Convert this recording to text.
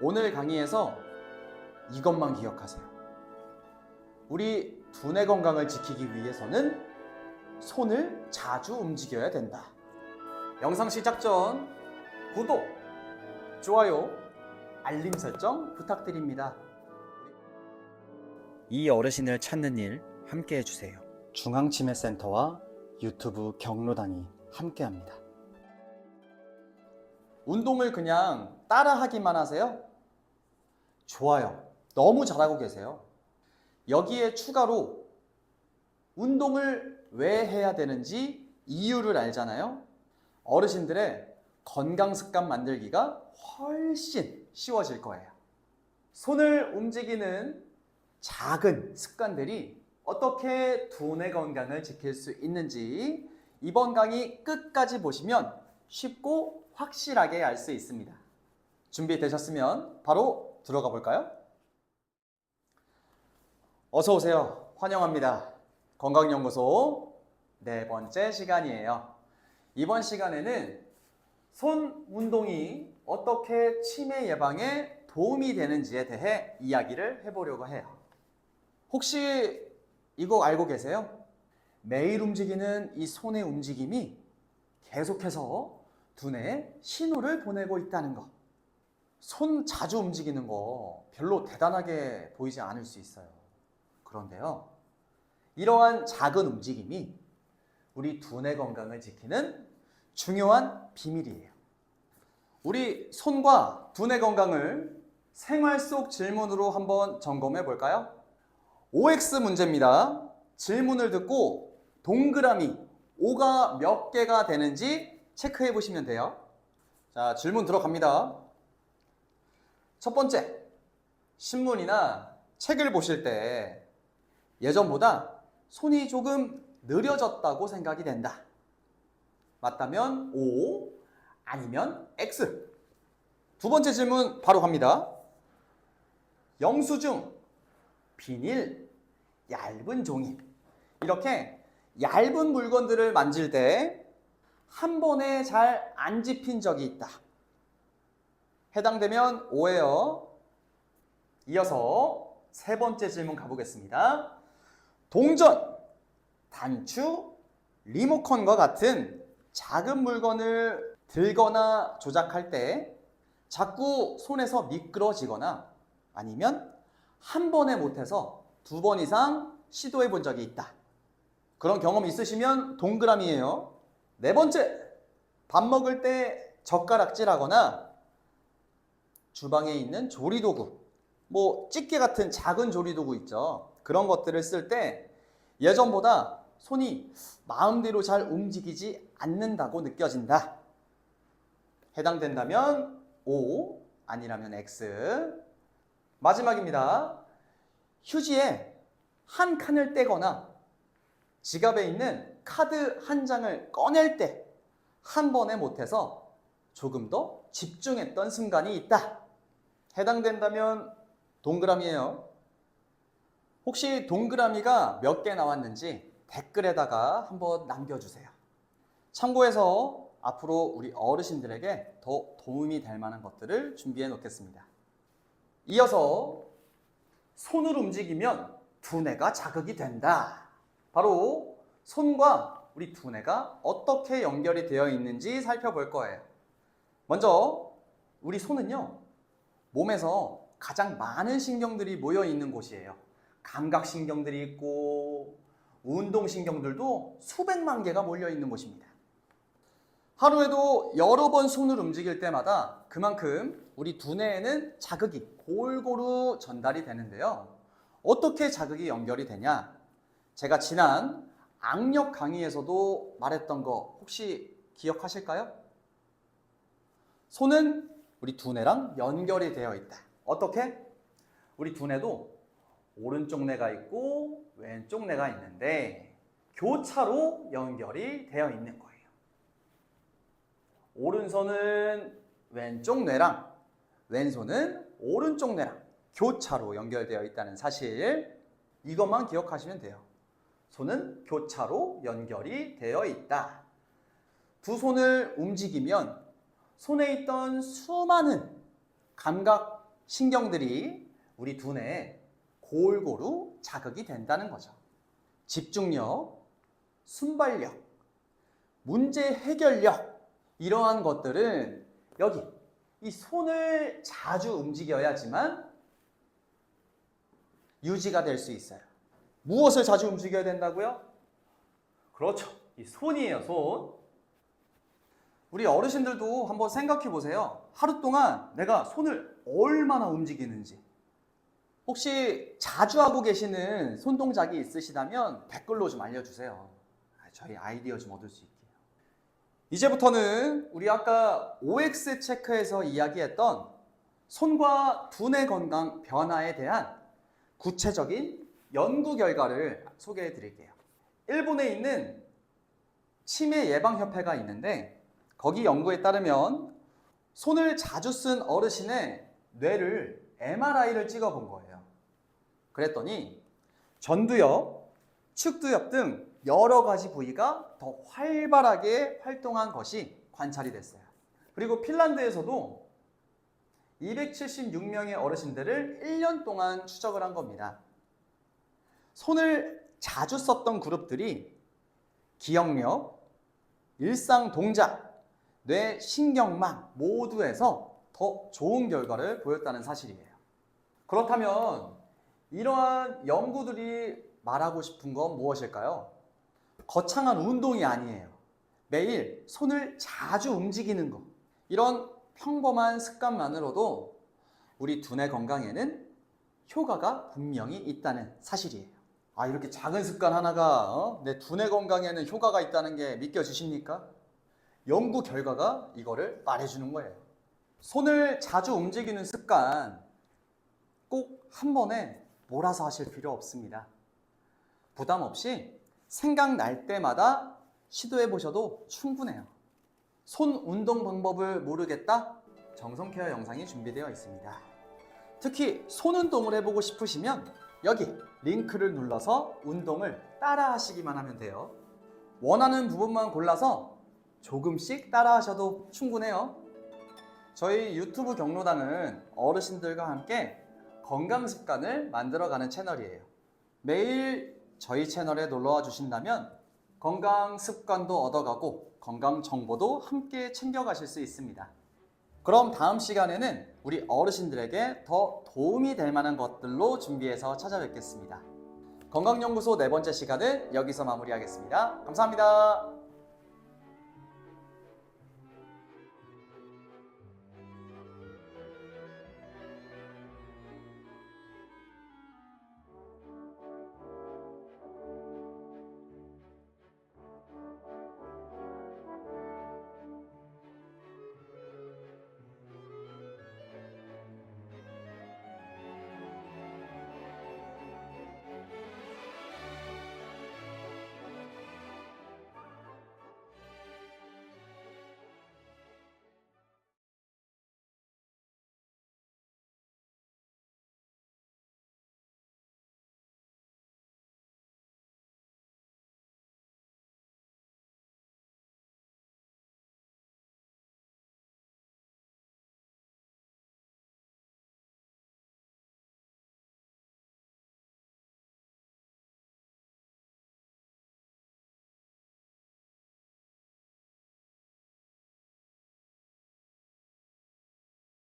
오늘 강의에서 이것만 기억하세요. 우리 두뇌 건강을 지키기 위해서는 손을 자주 움직여야 된다. 영상 시작 전 구독, 좋아요, 알림 설정 부탁드립니다. 이 어르신을 찾는 일 함께 해주세요. 중앙치매센터와 유튜브 경로당이 함께합니다. 운동을 그냥 따라 하기만 하세요? 좋아요. 너무 잘하고 계세요. 여기에 추가로 운동을 왜 해야 되는지 이유를 알잖아요. 어르신들의 건강 습관 만들기가 훨씬 쉬워질 거예요. 손을 움직이는 작은 습관들이 어떻게 두뇌 건강을 지킬 수 있는지 이번 강의 끝까지 보시면 쉽고 확실하게 알 수 있습니다. 준비되셨으면 바로 들어가 볼까요? 어서 오세요. 환영합니다. 건강연구소 네 번째 시간이에요. 이번 시간에는 손 운동이 어떻게 치매 예방에 도움이 되는지에 대해 이야기를 해보려고 해요. 혹시 이거 알고 계세요? 매일 움직이는 이 손의 움직임이 계속해서 두뇌에 신호를 보내고 있다는 거. 손 자주 움직이는 거 별로 대단하게 보이지 않을 수 있어요. 그런데요. 이러한 작은 움직임이 우리 두뇌 건강을 지키는 중요한 비밀이에요. 우리 손과 두뇌 건강을 생활 속 질문으로 한번 점검해 볼까요? OX 문제입니다. 질문을 듣고 동그라미 5가 몇 개가 되는지 체크해 보시면 돼요. 자, 질문 들어갑니다. 첫 번째, 신문이나 책을 보실 때 예전보다 손이 조금 느려졌다고 생각이 된다. 맞다면 O, 아니면 X. 두 번째 질문 바로 갑니다. 영수증, 비닐, 얇은 종이. 이렇게 얇은 물건들을 만질 때 한 번에 잘 안 집힌 적이 있다. 해당되면 O예요. 이어서 세 번째 질문 가보겠습니다. 동전, 단추, 리모컨과 같은 작은 물건을 들거나 조작할 때 자꾸 손에서 미끄러지거나 아니면 한 번에 못해서 두 번 이상 시도해 본 적이 있다. 그런 경험 있으시면 동그라미예요. 네 번째, 밥 먹을 때 젓가락질하거나 주방에 있는 조리도구, 뭐 집게 같은 작은 조리도구 있죠. 그런 것들을 쓸 때 예전보다 손이 마음대로 잘 움직이지 않는다고 느껴진다. 해당된다면 O, 아니라면 X. 마지막입니다. 휴지에 한 칸을 떼거나 지갑에 있는 카드 한 장을 꺼낼 때 한 번에 못해서 조금 더 집중했던 순간이 있다. 해당된다면 동그라미예요. 혹시 동그라미가 몇 개 나왔는지 댓글에다가 한번 남겨주세요. 참고해서 앞으로 우리 어르신들에게 더 도움이 될 만한 것들을 준비해 놓겠습니다. 이어서 손을 움직이면 두뇌가 자극이 된다. 바로 손과 우리 두뇌가 어떻게 연결이 되어 있는지 살펴볼 거예요. 먼저 우리 손은요, 몸에서 가장 많은 신경들이 모여 있는 곳이에요. 감각신경들이 있고, 운동신경들도 수백만 개가 몰려 있는 곳입니다. 하루에도 여러 번 손을 움직일 때마다 그만큼 우리 두뇌에는 자극이 골고루 전달이 되는데요. 어떻게 자극이 연결이 되냐? 제가 지난 악력 강의에서도 말했던 거 혹시 기억하실까요? 손은 우리 두뇌랑 연결이 되어 있다. 어떻게? 우리 두뇌도 오른쪽 뇌가 있고 왼쪽 뇌가 있는데 교차로 연결이 되어 있는 거예요. 오른손은 왼쪽 뇌랑 왼손은 오른쪽 뇌랑 교차로 연결되어 있다는 사실 이것만 기억하시면 돼요. 손은 교차로 연결이 되어 있다. 두 손을 움직이면 손에 있던 수많은 감각 신경들이 우리 두뇌에 골고루 자극이 된다는 거죠. 집중력, 순발력, 문제 해결력 이러한 것들은 여기 이 손을 자주 움직여야지만 유지가 될 수 있어요. 무엇을 자주 움직여야 된다고요? 그렇죠. 이 손이에요, 손. 우리 어르신들도 한번 생각해 보세요. 하루 동안 내가 손을 얼마나 움직이는지. 혹시 자주 하고 계시는 손 동작이 있으시다면 댓글로 좀 알려주세요. 아, 저희 아이디어 좀 얻을 수 있게요. 이제부터는 우리 아까 OX 체크에서 이야기했던 손과 두뇌 건강 변화에 대한 구체적인 연구 결과를 소개해 드릴게요. 일본에 있는 치매 예방 협회가 있는데 거기 연구에 따르면 손을 자주 쓴 어르신의 뇌를 MRI를 찍어 본 거예요. 그랬더니 전두엽, 축두엽 등 여러 가지 부위가 더 활발하게 활동한 것이 관찰이 됐어요. 그리고 핀란드에서도 276명의 어르신들을 1년 동안 추적을 한 겁니다. 손을 자주 썼던 그룹들이 기억력, 일상 동작, 뇌 신경망 모두에서 더 좋은 결과를 보였다는 사실이에요. 그렇다면 이러한 연구들이 말하고 싶은 건 무엇일까요? 거창한 운동이 아니에요. 매일 손을 자주 움직이는 것. 이런 평범한 습관만으로도 우리 두뇌 건강에는 효과가 분명히 있다는 사실이에요. 아, 이렇게 작은 습관 하나가 어? 내 두뇌 건강에는 효과가 있다는 게 믿겨지십니까? 연구 결과가 이거를 말해주는 거예요. 손을 자주 움직이는 습관 꼭 한 번에 몰아서 하실 필요 없습니다. 부담 없이 생각날 때마다 시도해 보셔도 충분해요. 손 운동 방법을 모르겠다? 정성 케어 영상이 준비되어 있습니다. 특히 손 운동을 해보고 싶으시면 여기 링크를 눌러서 운동을 따라 하시기만 하면 돼요. 원하는 부분만 골라서 조금씩 따라 하셔도 충분해요. 저희 유튜브 경로당은 어르신들과 함께 건강 습관을 만들어가는 채널이에요. 매일 저희 채널에 놀러와 주신다면 건강 습관도 얻어가고 건강 정보도 함께 챙겨가실 수 있습니다. 그럼 다음 시간에는 우리 어르신들에게 더 도움이 될 만한 것들로 준비해서 찾아뵙겠습니다. 건강연구소 네 번째 시간은 여기서 마무리하겠습니다. 감사합니다.